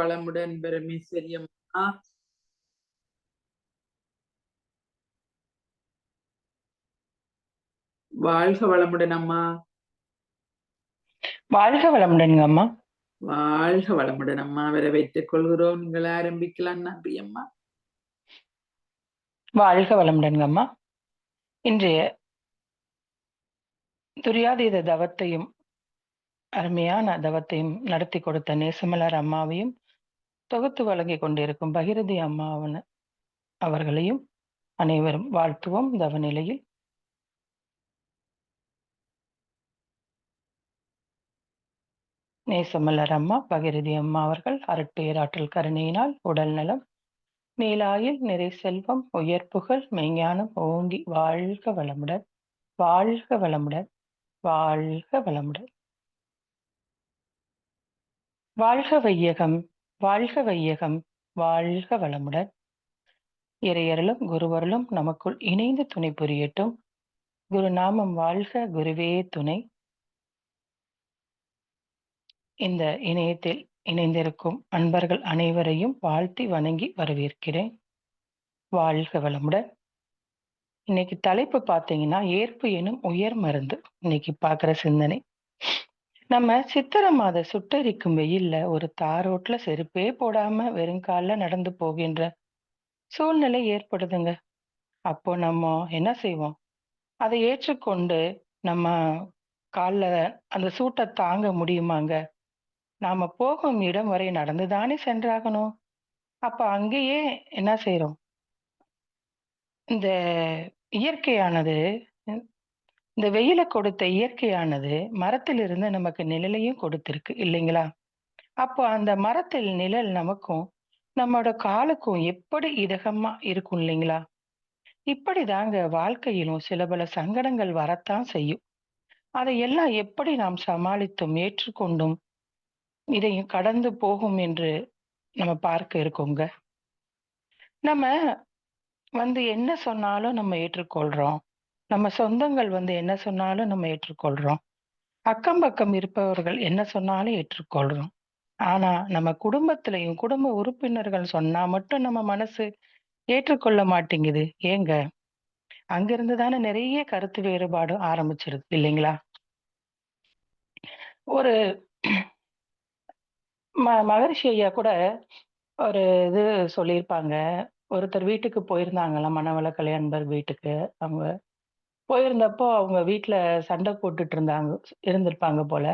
வளமுடன் பரமேஸ்வரியம்மா வாழ்க வளமுடன் அம்மா. வாழ்க வளமுடன்ங்க அம்மா. வாழ்க வளமுடன் அம்மா. வரவேற்றுக் கொள்கிறோம். நீங்கள் ஆரம்பிக்கலாம் நன்றி அம்மா வாழ்க வளமுடன்ங்க அம்மா. இன்றைய துரியாதீத தவத்தையும் அருமையான தவத்தையும் நடத்தி கொடுத்த நேசமலர் அம்மாவையும் தொகுத்து வழங்கி கொண்டிருக்கும் பகிரதி அம்மாவன் அவர்களையும் அனைவரும் வாழ்த்துவோம். தவநிலையில் நேசமலர் அம்மா பகிரதி அம்மா அவர்கள் அரட்பேராற்றல் கருணையினால் உடல் நலம் மேலாயில் நிறை செல்வம் உயர்ப்புகள் மெய்ஞானம் ஓங்கி வாழ்க வளமுடன் வாழ்க வளமுடன் வாழ்க வளமுடன். வாழ்க வையகம் வாழ்க வையகம் வாழ்க வளமுடன். இறையருளும் குருவருளும் நமக்குள் இணைந்து துணை புரியட்டும். குரு நாமம் வாழ்க குருவே துணை. இந்த இணையத்தில் இணைந்திருக்கும் அன்பர்கள் அனைவரையும் வாழ்த்தி வணங்கி வரவேற்கிறேன். வாழ்க வளமுடன். இன்னைக்கு தலைப்பு பார்த்தீங்கன்னா ஏற்பு எனும் உயர் மருந்து. இன்னைக்கு பார்க்குற சிந்தனை. நம்ம சித்திரை மாத சுட்டரிக்கும் வெயில்ல ஒரு தாரோட்ல செருப்பே போடாம வெறுங்கால நடந்து போகின்ற சூழ்நிலை ஏற்படுதுங்க. அப்போ நம்ம என்ன செய்வோம்? அதை ஏற்றுக்கொண்டு நம்ம காலில் அந்த சூட்டை தாங்க முடியுமாங்க? நாம போகும் இடம் வரை நடந்துதானே சென்றாகணும். அப்ப அங்கேயே என்ன செய்யறோம் இந்த இயற்கையானது இந்த வெயிலை கொடுத்த இயற்கையானது மரத்திலிருந்து நமக்கு நிழலையும் கொடுத்திருக்கு இல்லைங்களா? அப்போ அந்த மரத்தில் நிழல் நமக்கும் நம்மளோட காலுக்கும் எப்படி இதகமா இருக்கும் இல்லைங்களா? இப்படிதாங்க வாழ்க்கையிலும் சில பல சங்கடங்கள் வரத்தான் செய்யும். அதையெல்லாம் எப்படி நாம் சமாளித்தும் ஏற்றுக்கொண்டும் இதையும் கடந்து போகும் என்று நம்ம பார்க்க இருக்கோங்க. நம்ம வந்து என்ன சொன்னாலும் நம்ம ஏற்றுக்கொள்றோம். நம்ம சொந்தங்கள் வந்து என்ன சொன்னாலும் நம்ம ஏற்றுக்கொள்றோம். அக்கம் பக்கம் இருப்பவர்கள் என்ன சொன்னாலும் ஏற்றுக்கொள்றோம். ஆனா நம்ம குடும்பத்திலையும் குடும்ப உறுப்பினர்கள் சொன்னா மட்டும் நம்ம மனசு ஏற்றுக்கொள்ள மாட்டேங்குது. ஏங்க? அங்கிருந்து தானே நிறைய கருத்து வேறுபாடு ஆரம்பிச்சிருது இல்லைங்களா? ஒரு ம மகரிஷி ஐயா கூட ஒரு இது சொல்லியிருப்பாங்க. ஒருத்தர் வீட்டுக்கு போயிருந்தாங்களாம் மனவளக்கலை அன்பர் வீட்டுக்கு. அவங்க போயிருந்தப்போ அவங்க வீட்டில் சண்டை போட்டுட்டு இருந்தாங்க இருந்திருப்பாங்க போல.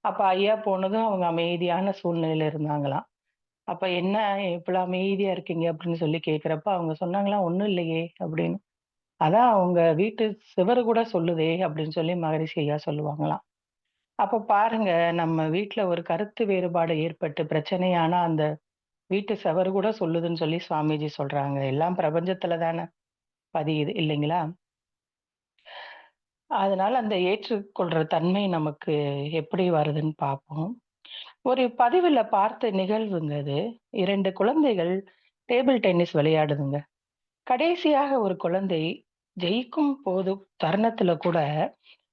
அப்ப ஐயா போனதும் அவங்க அமைதியான சூழ்நிலையில இருந்தாங்களாம். அப்ப என்ன இப்பெல்லாம் அமைதியா இருக்கீங்க அப்படின்னு சொல்லி கேட்குறப்ப அவங்க சொன்னாங்களாம் ஒண்ணும் இல்லையே அப்படின்னு. அதான் அவங்க வீட்டு சிவரு கூட சொல்லுதே அப்படின்னு சொல்லி மகரிஷி ஐயா சொல்லுவாங்களாம். அப்ப பாருங்க நம்ம வீட்டில் ஒரு கருத்து வேறுபாடு ஏற்பட்டு பிரச்சனையானா அந்த வீட்டு செவரு கூட சொல்லுதுன்னு சொல்லி சுவாமிஜி சொல்றாங்க. எல்லாம் பிரபஞ்சத்துல தானே பதியுது இல்லைங்களா? அதனால அந்த ஏற்றுக்கொள்ற தன்மை நமக்கு எப்படி வருதுன்னு பார்ப்போம். ஒரு பதிவுல பார்த்த நிகழ்வுங்க அது இரண்டு குழந்தைகள் டேபிள் டென்னிஸ் விளையாடுதுங்க. கடைசியாக ஒரு குழந்தை ஜெயிக்கும் போது தருணத்துல கூட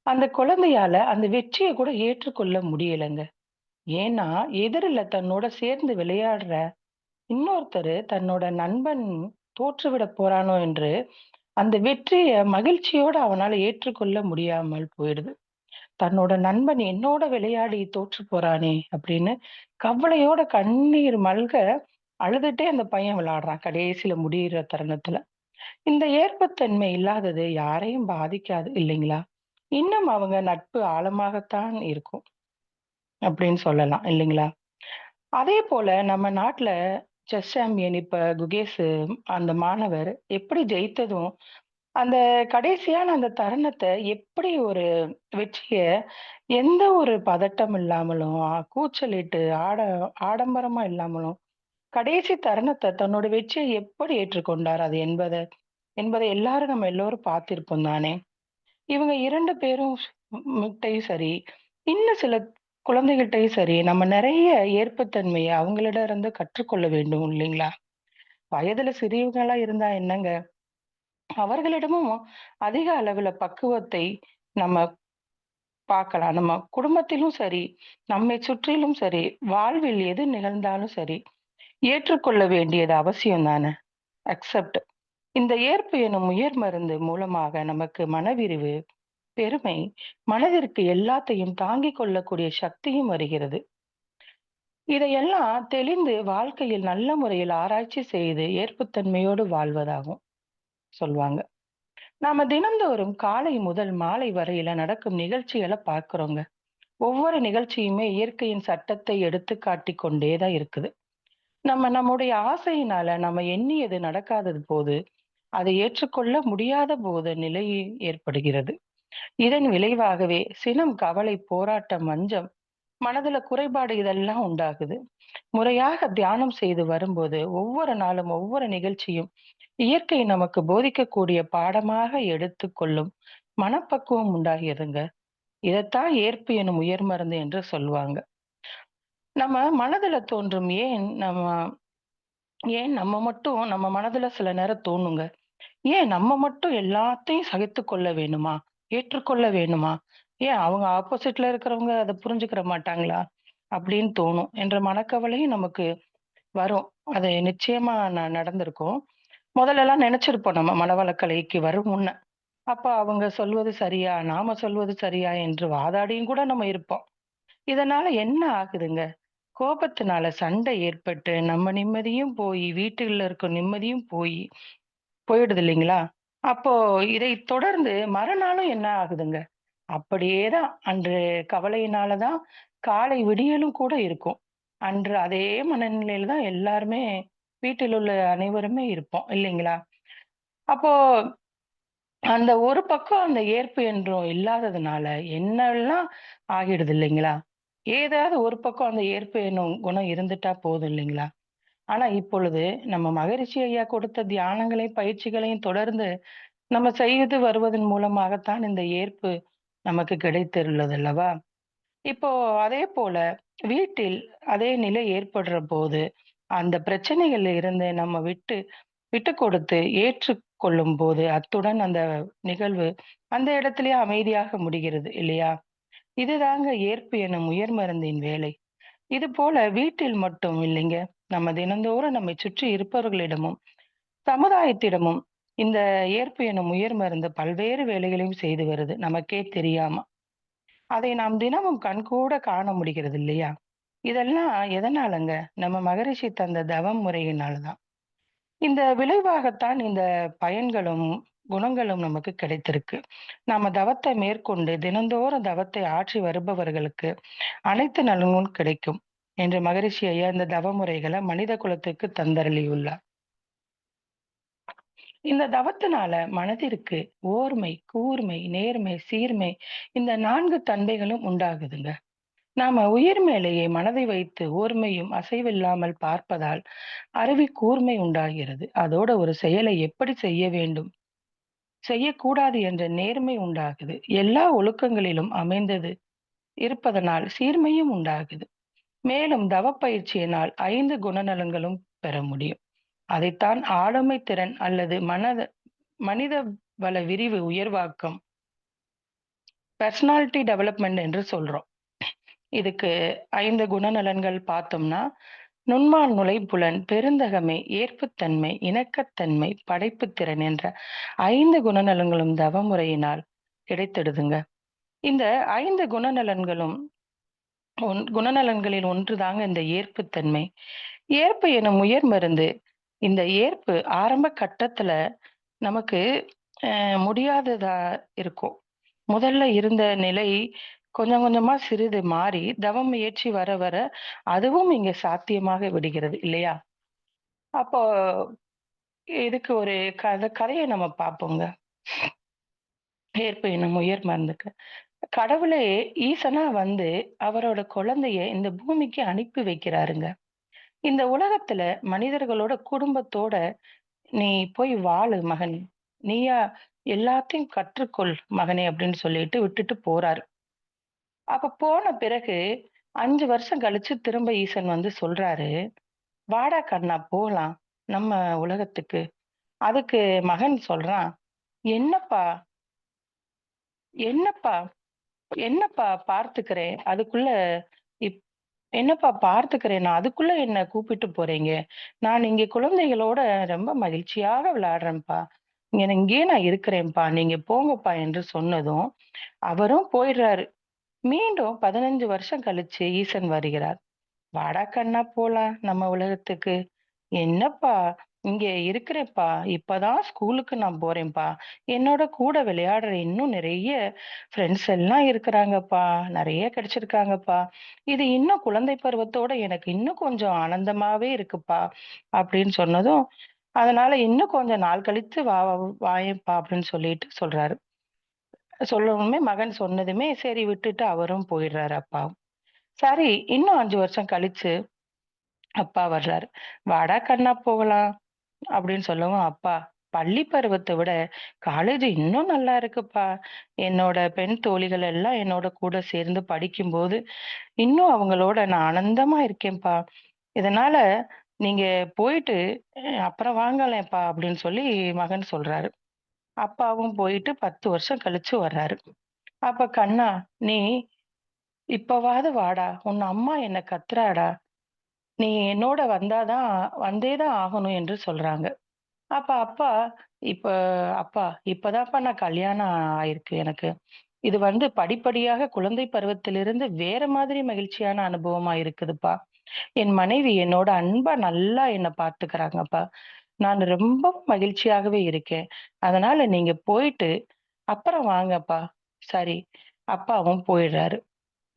அந்த குழந்தையால அந்த வெற்றியை கூட ஏற்றுக்கொள்ள முடியலைங்க. ஏன்னா எதிரில் தன்னோட சேர்ந்து விளையாடுற இன்னொருத்தர் தன்னோட நண்பன் தோற்றுவிட போறானோ என்று அந்த வெற்றிய மகிழ்ச்சியோட அவனால ஏற்றுக்கொள்ள முடியாமல் போயிடுது. தன்னோட நண்பன் என்னோட விளையாடி தோற்று போறானே அப்படின்னு கவலையோட கண்ணீர் மல்க அழுதுட்டே அந்த பையன் விளையாடுறான் கடைசியில முடியிற தருணத்துல. இந்த ஏற்பத்தன்மை இல்லாதது யாரையும் பாதிக்காது இல்லைங்களா? இன்னும் அவங்க நட்பு ஆழமாகத்தான் இருக்கும் அப்படின்னு சொல்லலாம் இல்லைங்களா? அதே போல நம்ம நாட்டுல செஸ் சாம்பியன் இப்ப குகேஷ் அந்த மாணவர் எப்படி ஜெயித்ததும் அந்த கடைசியான அந்த தருணத்தை எப்படி ஒரு வெற்றிய எந்த ஒரு பதட்டம் இல்லாமலும் கூச்சலிட்டு ஆட ஆடம்பரமா இல்லாமலும் கடைசி தருணத்தை தன்னோட வெற்றியை எப்படி ஏற்றுக்கொண்டார் அது என்பதை என்பதை எல்லாரும் நம்ம எல்லோரும் பார்த்திருப்போம் தானே. இவங்க இரண்டு பேரும் முட்டையும் சரி இன்னும் சில குழந்தைகிட்டையும் சரி நம்ம நிறைய ஏற்புத்தன்மையை அவங்களிடம் இருந்து கற்றுக்கொள்ள வேண்டும் இல்லைங்களா வயதுல சிறியவங்களா இருந்தா என்னங்க அவர்களிடமும் அதிக அளவுல பக்குவத்தை நம்ம பார்க்கலாம். நம்ம குடும்பத்திலும் சரி, நம்மை சுற்றிலும் சரி, வாழ்வில் எது நிகழ்ந்தாலும் சரி, ஏற்றுக்கொள்ள வேண்டியது அவசியம் தானே! அக்செப்ட். இந்த ஏற்பு எனும் உயர் மருந்து மூலமாக நமக்கு மனவிரிவு, பெருமை, மனதிற்கு எல்லாத்தையும் தாங்கிக் கொள்ளக்கூடிய சக்தியும் வருகிறது. இதையெல்லாம் தெளிந்து வாழ்க்கையில் நல்ல முறையில் ஆராய்ச்சி செய்து ஏற்புத்தன்மையோடு வாழ்வதாகும் சொல்வாங்க. நாம தினந்தோறும் காலை முதல் மாலை வரையில நடக்கும் நிகழ்ச்சிகளை பார்க்கிறோங்க. ஒவ்வொரு நிகழ்ச்சியுமே இயற்கையின் சட்டத்தை எடுத்து காட்டி கொண்டே தான் இருக்குது. நம்ம நம்முடைய ஆசையினால நம்ம எண்ணியது நடக்காதது போது, அதை ஏற்றுக்கொள்ள முடியாத போது நிலை ஏற்படுகிறது. இதன் விளைவாகவே சினம், கவலை, போராட்டம், மஞ்சம் மனதுல குறைபாடு இதெல்லாம் உண்டாகுது. முறையாக தியானம் செய்து வரும்போது, ஒவ்வொரு நாளும், ஒவ்வொரு நிகழ்ச்சியும் இயற்கை நமக்கு போதிக்கக்கூடிய பாடமாக எடுத்துக்கொள்ளும் மனப்பக்குவம் உண்டாகிறதுங்க. இதத்தான் ஏற்பு எனும் உயர் மருந்து என்று சொல்லுவாங்க நம்ம மனதுல தோன்றும் ஏன் நம்ம ஏன் நம்ம மட்டும் நம்ம மனதுல சில நேரம் தோணுங்க. ஏன் நம்ம மட்டும் எல்லாத்தையும் சகித்து கொள்ள வேணுமா? ஏற்றுக்கொள்ள வேணுமா? ஏன் அவங்க ஆப்போசிட்ல இருக்கிறவங்க அத புரிஞ்சுக்கிற மாட்டாங்களா? அப்படின்னு தோணும். என்ற மனக்கவலையும் நமக்கு வரும். அது நிச்சயமா ந நடந்திருக்கும். முதல்லலாம் நெனச்சிருப்போம் நம்ம மனவளக்கலைக்கு வரும் முன்ன. அப்ப அவங்க சொல்வது சரியா? நாம சொல்வது சரியா? என்று வாதாடியும் கூட நம்ம இருப்போம். இதனால என்ன ஆகுதுங்க? கோபத்தினால சண்டை ஏற்பட்டு, நம்ம நிம்மதியும் போயி, வீட்டுல இருக்க நிம்மதியும் போயி போயிடுது இல்லைங்களா? அப்போ இதை தொடர்ந்து மறுநாளும் என்ன ஆகுதுங்க? அப்படியே தான் அன்று கவலையினால தான் காலை விடியலும் கூட இருக்கும். அன்று அதே மனநிலையில தான் எல்லாருமே வீட்டில் உள்ள அனைவருமே இருப்போம் இல்லைங்களா? அப்போ அந்த ஒரு பக்கம் அந்த ஏற்பு என்றும் இல்லாததுனால என்னெல்லாம் ஆகிடுது இல்லைங்களா? ஏதாவது ஒரு பக்கம் அந்த ஏற்பு எனும் குணம் இருந்துட்டா போதும் இல்லைங்களா? ஆனா இப்பொழுது நம்ம மகரிஷி ஐயா கொடுத்த தியானங்களையும், பயிற்சிகளையும் தொடர்ந்து நம்ம செய்து வருவதன் மூலமாகத்தான் இந்த ஏற்பு நமக்கு கிடைத்துள்ளது அல்லவா? இப்போ அதே போல வீட்டில் அதே நிலை ஏற்படுற போது, அந்த பிரச்சனைகள்ல இருந்து நம்ம விட்டு விட்டு கொடுத்து ஏற்றுக்கொள்ளும்போது, அத்துடன் அந்த நிகழ்வு அந்த இடத்துலயே அமைதியாக முடிகிறது இல்லையா? இதுதாங்க ஏற்பு எனும் உயர் மருந்தின் வேலை. இது போல வீட்டில் மட்டும் இல்லைங்க. நம்ம தினந்தோறும் நம்மை சுற்றி இருப்பவர்களிடமும், சமுதாயத்திடமும் இந்த ஏற்பு எனும் உயர் மருந்து பல்வேறு வேலைகளையும் செய்து வருது. நமக்கே தெரியாம. அதை நாம் தினமும் கண்கூட காண முடிகிறது இல்லையா? இதெல்லாம் எதனாலங்க? நம்ம மகரிஷி தந்த தவம் முறையினால தான். இந்த விளைவாகத்தான் இந்த பயன்களும், குணங்களும் நமக்கு கிடைத்திருக்கு. நாம தவத்தை மேற்கொண்டு தினந்தோறும் தவத்தை ஆற்றி வருபவர்களுக்கு அனைத்து நலன்களும் கிடைக்கும். என்று மகரிஷி ஐயா இந்த தவ முறைகள மனித குலத்துக்கு தந்தருளியுள்ளார். இந்த தவத்தினால மனதிற்கு ஓர்மை, கூர்மை, நேர்மை, சீர்மை இந்த நான்கு தன்மைகளும் உண்டாகுதுங்க. நாம உயிர் மேலேயே மனதை வைத்து ஓர்மையும் அசைவில்லாமல் பார்ப்பதால் அருவி கூர்மை உண்டாகிறது. அதோட ஒரு செயலை எப்படி செய்ய வேண்டும்? செய்யக்கூடாது என்ற நேர்மை உண்டாகுது. எல்லா ஒழுக்கங்களிலும் அமைந்தது இருப்பதனால் சீர்மையும் உண்டாகுது. மேலும் தவப்பயிற்சியினால் ஐந்து குணநலன்களும் பெற முடியும். அதைத்தான் ஆளுமை திறன் அல்லது மனத மனித வள விரிவு உயர்வாக்கம் பர்சனாலிட்டி டெவலப்மெண்ட் என்று சொல்றோம். இதுக்கு ஐந்து குணநலன்கள் பார்த்தோம்னா, நுண்மான் நுழைப்புலன், பெருந்தகமை ஏற்புத்தன்மை, இணக்கத்தன்மை, படைப்புத்திறன் என்ற ஐந்து குணநலன்களும் தவ முறையினால் கிடைத்திடுதுங்க. இந்த ஐந்து குணநலன்களும் ஒன் குணநலன்களில் ஒன்று தாங்க இந்த ஏற்புத்தன்மை. ஏற்பு எனும் உயர் மருந்து. இந்த ஏற்பு ஆரம்ப கட்டத்துல நமக்கு முடியாததா இருக்கும். முதல்ல இருந்த நிலை கொஞ்சம் கொஞ்சமா சிறிது மாறி, தவம் ஏற்றி வர வர அதுவும் இங்க சாத்தியமாக விடுகிறது இல்லையா? அப்போ இதுக்கு ஒரு கதை கதையை நம்ம பார்ப்போங்க. ஏற்பு எனும் உயர் மருந்துக்கு. கடவுளே ஈசனா வந்து அவரோட குழந்தைய இந்த பூமிக்கு அனுப்பி வைக்கிறாருங்க. இந்த உலகத்துல மனிதர்களோட குடும்பத்தோட "நீ போய் வாழு மகன் நீயா எல்லாத்தையும் கற்றுக்கொள் மகனே!" அப்படின்னு சொல்லிட்டு விட்டுட்டு போறாரு. அப்ப போன பிறகு அஞ்சு வருஷம் கழிச்சு திரும்ப ஈசன் வந்து சொல்றாரு, "வாடா கண்ணா போலாம், நம்ம உலகத்துக்கு." அதுக்கு மகன் சொல்றான், "என்னப்பா?" "என்னப்பா? என்னப்பா பார்த்துக்கிறேன். அதுக்குள்ள இப் என்னப்பா பார்த்துக்கிறேன் நான். அதுக்குள்ள என்ன கூப்பிட்டு போறீங்க? நான் இங்கே குழந்தைகளோட ரொம்ப மகிழ்ச்சியாக விளையாடுறேன்ப்பா. இங்க இங்கேயே நான் இருக்கிறேன்ப்பா. நீங்க போங்கப்பா என்று சொன்னதும், அவரும் போயிடுறாரு. மீண்டும் 15 வருஷம் கழிச்சு ஈசன் வருகிறார். வாடா கண்ணா போலாம் நம்ம உலகத்துக்கு. என்னப்பா இங்க இருக்கிறேன்ப்பா. இப்பதான் ஸ்கூலுக்கு நான் போறேன்ப்பா. என்னோட கூட விளையாடுற இன்னும் நிறைய ஃப்ரெண்ட்ஸ் எல்லாம் இருக்கிறாங்கப்பா. நிறைய கிடைச்சிருக்காங்கப்பா. இது இன்னும் குழந்தை பருவத்தோட எனக்கு இன்னும் கொஞ்சம் ஆனந்தமாவே இருக்குப்பா. அப்படின்னு சொன்னதும், அதனால இன்னும் கொஞ்சம் நாள் கழித்து வா வாயேன்ப்பா அப்படின்னு சொல்லிட்டு சொல்றாரு. சொல்லவுமே மகன் சொன்னதுமே சரி விட்டுட்டு அவரும் போயிடுறாரு அப்பாவும். சரி இன்னும் 5 வருஷம் கழிச்சு அப்பா வர்றாரு. வாடா கண்ணா போகலாம் அப்படின்னு சொல்லவும், அப்பா பள்ளி பருவத்தை விட காலேஜ் இன்னும் நல்லா இருக்குப்பா. என்னோட பெண் தோழிகள் எல்லாம் என்னோட கூட சேர்ந்து படிக்கும்போது, இன்னும் அவங்களோட நான் ஆனந்தமா இருக்கேன்ப்பா. இதனால நீங்க போயிட்டு அப்புறம் வாங்களேன்ப்பா அப்படின்னு சொல்லி மகன் சொல்றாரு. அப்பாவும் போயிட்டு 10 வருஷம் கழிச்சு வர்றாரு. அப்ப கண்ணா நீ இப்பவாவது வாடா. உன் அம்மா என்ன கத்துறாடா. நீ என்னோட வந்தாதான் வந்தே தான் ஆகணும் என்று சொல்றாங்க. அப்ப அப்பா, இப்ப அப்பா இப்பதான்ப்பா நான் கல்யாணம் ஆயிருக்கு எனக்கு. இது வந்து படிப்படியாக குழந்தை பருவத்திலிருந்து வேற மாதிரி மகிழ்ச்சியான அனுபவமா இருக்குதுப்பா. என் மனைவி என்னோட அன்பா நல்லா என்ன பார்த்துக்கிறாங்கப்பா. நான் ரொம்ப மகிழ்ச்சியாகவே இருக்கேன். அதனால நீங்க போயிட்டு அப்புறம் வாங்கப்பா. சரி. அப்பாவும் போயிடுறாரு.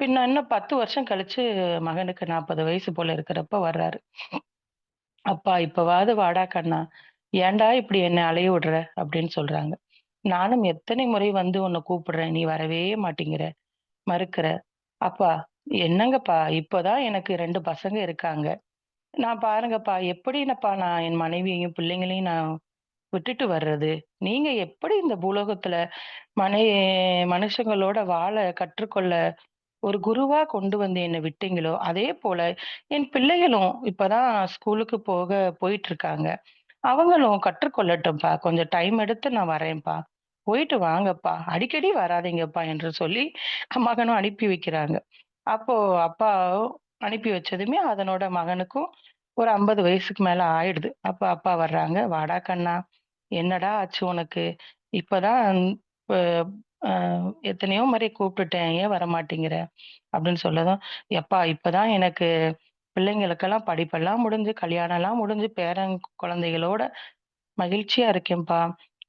பின்ன இன்னும் 10 வருஷம் கழிச்சு மகனுக்கு 40 வயசு போல இருக்கிறப்ப வர்றாரு. அப்பா இப்பவாவது வாடா கண்ணா. ஏன்டா இப்படி என்ன அலைய விடுற? அப்படின்னு சொல்றாங்க. நானும் எத்தனை முறை வந்து உன்ன கூப்பிடுறேன். நீ வரவே மாட்டேங்கிற. மறுக்கிற. அப்பா என்னங்கப்பா இப்பதான் எனக்கு ரெண்டு பசங்க இருக்காங்க. நான் பாருங்கப்பா எப்படினப்பா நான் என் மனைவியையும், பிள்ளைங்களையும் நான் விட்டுட்டு வர்றது? நீங்க எப்படி இந்த பூலோகத்துல மனை மனுஷங்களோட வாழ கற்றுக்கொள்ள ஒரு குருவா கொண்டு வந்து என்னை விட்டீங்களோ, அதே போல என் பிள்ளைகளும் இப்பதான் ஸ்கூலுக்கு போக போயிட்டு இருக்காங்க அவங்களும் கற்றுக்கொள்ளட்டும்ப்பா. கொஞ்சம் டைம் எடுத்து நான் வரேன்ப்பா. போயிட்டு வாங்கப்பா. அடிக்கடி வராதீங்கப்பா என்று சொல்லி மகனும் அனுப்பி வைக்கிறாங்க. அப்போ அப்பா அனுப்பி வச்சதுமே அதனோட மகனுக்கும் ஒரு 50 வயசுக்கு மேல ஆயிடுது. அப்ப அப்பா வர்றாங்க. வாடா கண்ணா. என்னடா ஆச்சு உனக்கு? இப்பதான் அ எத்தனையோ முறை கூப்பிட்டுட்டேன். ஏன் வரமாட்டேங்கிற? அப்படின்னு சொல்லதும், எப்பா இப்பதான் எனக்கு பிள்ளைங்களுக்கெல்லாம் படிப்பெல்லாம் முடிஞ்சு, கல்யாணம்லாம் முடிஞ்சு, பேரன் குழந்தைகளோட மகிழ்ச்சியா இருக்கேன்ப்பா.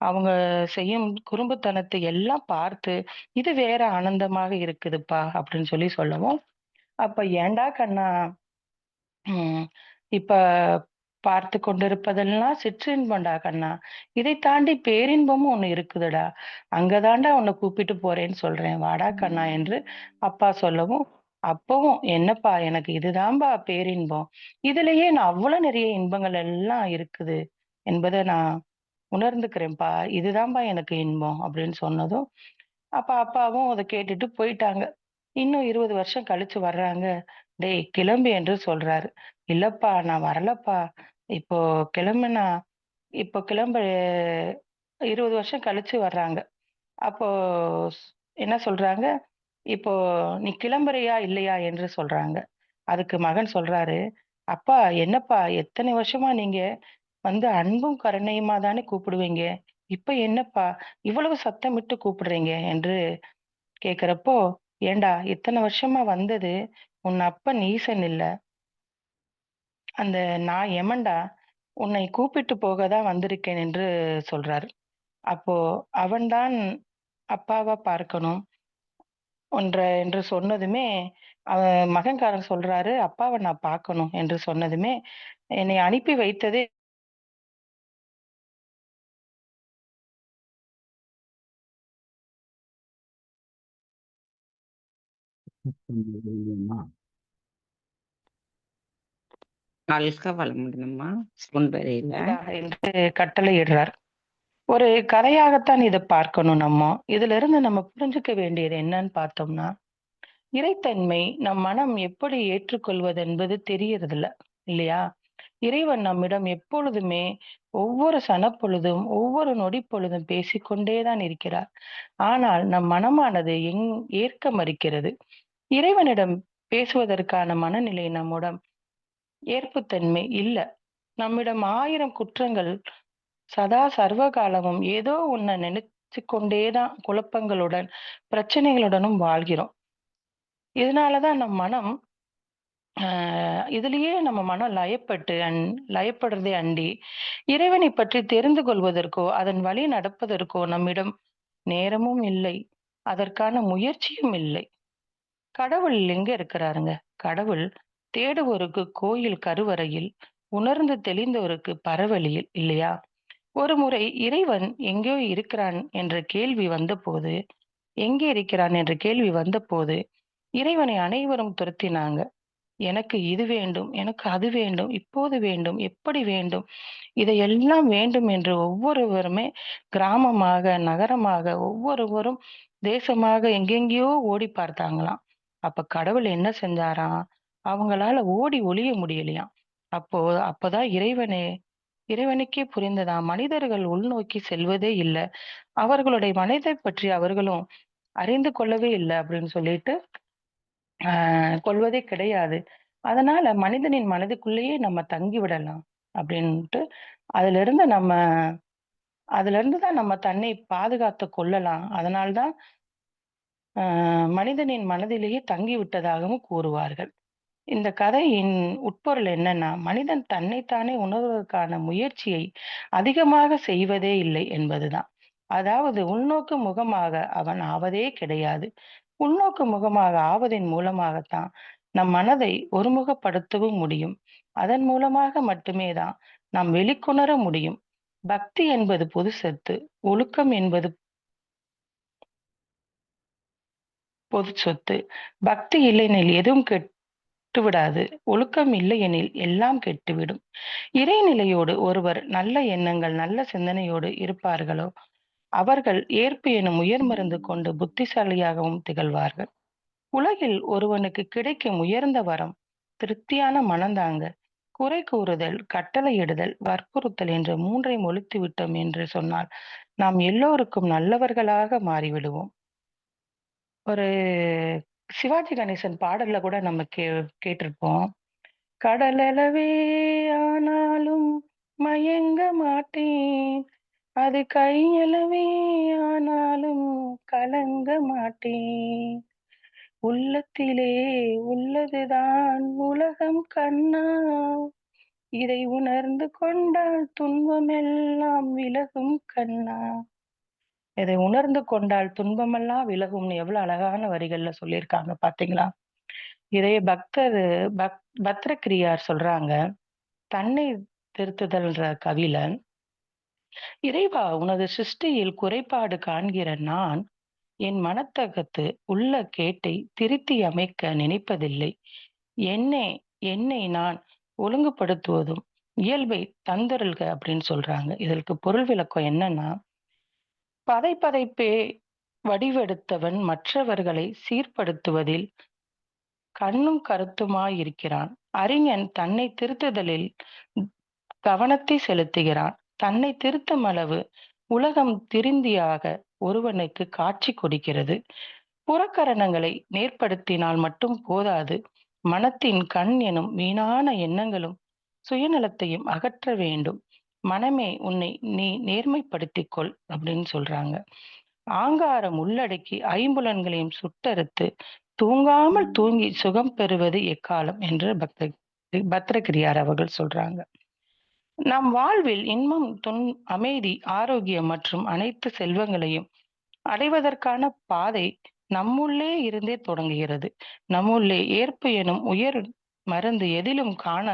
அவங்க செய்யும் குறும்புத்தனத்தை எல்லாம் பார்த்து, இது வேற ஆனந்தமாக இருக்குதுப்பா அப்படின்னு சொல்லி சொல்லவும், அப்ப ஏன்டா கண்ணா ம். இப்ப பார்த்து கொண்டிருப்பதெல்லாம் சிற்றின்பம்டா கண்ணா. இதைத் தாண்டி பேரின்பமும் ஒண்ணு இருக்குதுடா. அங்க தான்டா உன்ன கூப்பிட்டு போறேன்னு சொல்றேன். வாடா கண்ணா என்று அப்பா சொல்லவும், அப்பவும் என்னப்பா எனக்கு இதுதான்பா பேரின்பம். இதிலேயே நான் அவ்வளோ நிறைய இன்பங்கள் எல்லாம் இருக்குது என்பத நான் உணர்ந்துக்கிறேன்ப்பா. இதுதான்பா எனக்கு இன்பம் அப்படின்னு சொன்னதும், அப்ப அப்பாவும் அத கேட்டுட்டு போயிட்டாங்க. இன்னும் 20 வருஷம் கழிச்சு வர்றாங்க. டேய் கிளம்பு என்று சொல்றாரு. இல்லப்பா நான் வரலப்பா. இப்போ கிளம்புனா இப்போ கிளம்ப 20 வருஷம் கழிச்சு வர்றாங்க. அப்போ ஸ் என்ன சொல்றாங்க, இப்போ நீ கிளம்புறியா? இல்லையா? என்று சொல்றாங்க. அதுக்கு மகன் சொல்றாரு, அப்பா என்னப்பா எத்தனை வருஷமா நீங்க வந்து அன்பும் கருணையுமா தானே கூப்பிடுவீங்க. இப்ப என்னப்பா இவ்வளவு சத்தமிட்டு கூப்பிடுறீங்க? என்று கேட்கிறப்போ, ஏன்டா இத்தனை வருஷமா வந்தது உன் அப்பன் ஈசன் இல்ல. அந்த நான் எமண்டா உன்னை கூப்பிட்டு போக தான் வந்திருக்கேன் என்று சொல்றார் அப்போ அவன்தான் அப்பாவா பார்க்கணும். ஒன்ற என்று சொன்னதுமே, அவன் மகன்காரன் சொல்றாரு, அப்பாவை நான் பார்க்கணும் என்று சொன்னதுமே, என்னை அனுப்பி வைத்ததே வாழ்க வாழ முடியுமா இந்தா என்று கட்டளையிடுறார். ஒரு கதையாகத்தான் இதை பார்க்கணும் நம்ம. இதுல இருந்து நம்ம புரிஞ்சுக்க வேண்டியது என்னன்னு பார்த்தோம்னா, இறைத்தன்மை நம் மனம் எப்படி ஏற்றுக்கொள்வது என்பது தெரியறதில்ல. இல்லையா? இறைவன் நம்மிடம் எப்பொழுதுமே ஒவ்வொரு சனப்பொழுதும், ஒவ்வொரு நொடி பொழுதும் பேசிக்கொண்டேதான் இருக்கிறார். ஆனால் நம் மனமானது எங் ஏற்க மறுக்கிறது. இறைவனிடம் பேசுவதற்கான மனநிலை நம்முடன் ஏற்புத்தன்மை இல்ல. நம்மிடம் ஆயிரம் குற்றங்கள் சதா சர்வ காலமும் ஏதோ ஒன்ன நினைச்சு கொண்டே தான் குழப்பங்களுடன், பிரச்சனைகளுடனும் வாழ்கிறோம். இதனால தான் நம் மனம் அ நம்ம மனம் லயப்பட்டு அன் லயப்படுறதே அண்டி, இறைவனைப் பற்றி தெரிந்து கொள்வதற்கோ, அதன் வழி நடப்பதற்கோ நம்மிடம் நேரமும் இல்லை. அதற்கான முயற்சியும் இல்லை. கடவுள் எங்க இருக்கிறாருங்க? கடவுள் தேடுவோருக்கு கோயில் கருவறையில், உணர்ந்து தெளிந்தவருக்கு பரவழியில் இல்லையா? ஒரு முறை இறைவன் எங்கோ இருக்கிறான் என்ற கேள்வி வந்தபோது எங்கே இருக்கிறான் என்ற கேள்வி வந்தபோது, இறைவனை அனைவரும் துரத்தினாங்க. எனக்கு இது வேண்டும், எனக்கு அது வேண்டும், இப்போது வேண்டும், எப்படி வேண்டும், இதையெல்லாம் வேண்டும் என்று ஒவ்வொருவருமே கிராமமாக, நகரமாக ஒவ்வொருவரும் தேசமாக எங்கெங்கேயோ ஓடி பார்த்தாங்களாம். அப்ப கடவுள் என்ன செஞ்சாராம்? அவங்களால ஓடி ஒளிய முடியலையாம். அப்போ அப்பதான் இறைவனே இறைவனுக்கே புரிந்ததாம். மனிதர்கள் உள்நோக்கி செல்வதே இல்ல. அவர்களுடைய மனதைப் பற்றி அவர்களும் அறிந்து கொள்ளவே இல்ல அப்படின்னு சொல்லிட்டு, அ கொள்வதே கிடையாது. அதனால மனிதனின் மனதுக்குள்ளேயே நம்ம தங்கி விடலாம் அப்படின்ட்டு, அதிலிருந்து நம்ம அதிலிருந்து தான் நம்ம தன்னை பாதுகாத்துக் கொள்ளலாம். அதனால்தான் அ மனிதனின் மனதிலேயே தங்கிவிட்டதாகவும் கூறுவார்கள். இந்த கதையின் உட்பொருள் என்னன்னா, மனிதன் தன்னைத்தானே உணர்வதற்கான முயற்சியை அதிகமாக செய்வதே இல்லை என்பதுதான். அதாவது உள்நோக்கு முகமாக அவன் ஆவதே கிடையாது. உள்நோக்கு முகமாக ஆவதின் மூலமாகத்தான் நம் மனதை ஒருமுகப்படுத்தவும் முடியும். அதன் மூலமாக மட்டுமே தான் நாம் வெளிக்கொணர முடியும். பக்தி என்பது பொது சொத்து. ஒழுக்கம் என்பது பொது சொத்து. பக்தி இல்லைனில் எதுவும் கெட் விடாது ஒழுக்கம் இல்லையெனில் எல்லாம் கெட்டுவிடும். இறைநிலையோடு ஒருவர் நல்ல எண்ணங்கள், நல்ல சிந்தனையோடு இருப்பார்களோ, அவர்கள் ஏற்பு எனும் உயர் மருந்து கொண்டு புத்திசாலியாகவும் திகழ்வார்கள். உலகில் ஒருவனுக்கு கிடைக்கும் உயர்ந்த வரம் திருப்தியான மனந்தாங்க. குறை கூறுதல், கட்டளையிடுதல், வற்புறுத்தல் என்ற மூன்றையும் ஒழித்து விட்டோம் என்று சொன்னால், நாம் எல்லோருக்கும் நல்லவர்களாக மாறிவிடுவோம். ஒரு சிவாஜி கணேசன் பாடல்ல கூட நம்ம கே கேட்டிருப்போம். கடலளவே ஆனாலும் மயங்க மாட்டேன். அது கையளவே ஆனாலும் கலங்க மாட்டேன். உள்ளத்திலே உள்ளதுதான் உலகம் கண்ணா. இதை உணர்ந்து கொண்டால் துன்பமெல்லாம் விலகும் கண்ணா. இதை உணர்ந்து கொண்டால் துன்பமெல்லாம் விலகும்னு எவ்வளவு அழகான வரிகள்ல சொல்லியிருக்காங்க பாத்தீங்களா இதைய பக்தர் பக் பத்ரகிரியார் சொல்றாங்க. தன்னை திருத்துதல்ன்ற கவில இறைவா உனது சிருஷ்டியில் குறைபாடு காண்கிற நான், என் மனத்தகத்து உள்ள கேட்டை திருத்தி அமைக்க நினைப்பதில்லை. என்னை என்னை நான் ஒழுங்குபடுத்துவதும் இயல்பை தந்தருள்க அப்படின்னு சொல்றாங்க. இதற்கு பொருள் விளக்கம் என்னன்னா, பதைபதைப்பே வடிவெடுத்தவன் மற்றவர்களை சீர்படுத்துவதில் கண்ணும் கருத்துமாயிருக்கிறான். அறிஞன் தன்னை திருத்துதலில் கவனத்தை செலுத்துகிறான். தன்னை திருத்தும் அளவு உலகம் திருந்தியாக ஒருவனுக்கு காட்சி கொடுக்கிறது. புறக்கரணங்களை நேர்படுத்தினால் மட்டும் போதாது. மனத்தின் கண் எனும் வீணான எண்ணங்களும், சுயநலத்தையும் அகற்ற வேண்டும். மனமே உன்னை நீ நேர்மைப்படுத்திக்கொள் அப்படின்னு சொல்றாங்க. ஆங்காரம் உள்ளடக்கி ஐம்புலன்களையும் சுட்டறுத்து, தூங்காமல் தூங்கி சுகம் பெறுவது எக்காலம் என்று பக்த பத்ரகிரியார் அவர்கள் சொல்றாங்க. நம் வாழ்வில் இன்பம், துன் அமைதி, ஆரோக்கியம் மற்றும் அனைத்து செல்வங்களையும் அடைவதற்கான பாதை நம்முள்ளே இருந்தே தொடங்குகிறது. நம்முள்ளே ஏற்பு எனும் உயர் மருந்து எதிலும் காண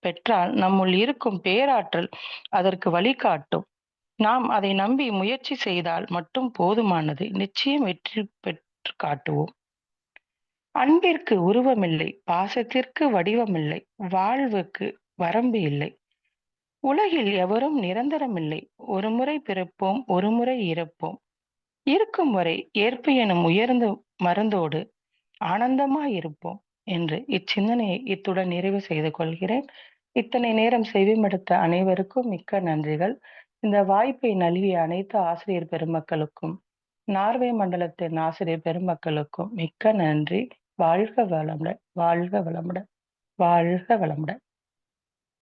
பெற்றால் நம்முள் இருக்கும் பேராற்றல் அதற்கு வழிகாட்டும். நாம் அதை நம்பி முயற்சி செய்தால் மட்டும் போதுமானது. நிச்சயம் வெற்றி பெற்று காட்டுவோம். அன்பிற்கு உருவமில்லை. பாசத்திற்கு வடிவமில்லை. வாழ்வுக்கு வரம்பு இல்லை. உலகில் எவரும் நிரந்தரமில்லை. ஒருமுறை பிறப்போம், ஒருமுறை இறப்போம். இருக்கும் வரை ஏற்பு எனும் உயர்ந்த மருந்தோடு ஆனந்தமாய் இருப்போம் என்று இச்சிந்தனையை இத்துடன் நிறைவு செய்து கொள்கிறேன். இத்தனை நேரம் செவிமடுத்த அனைவருக்கும் மிக்க நன்றிகள். இந்த வாய்ப்பை நல்கிய அனைத்து ஆசிரியர் பெருமக்களுக்கும் நார்வே மண்டலத்தின் ஆசிரியர் பெருமக்களுக்கும் மிக்க நன்றி. வாழ்க வளமுடன் வாழ்க வளமுடன் வாழ்க வளமுடன்.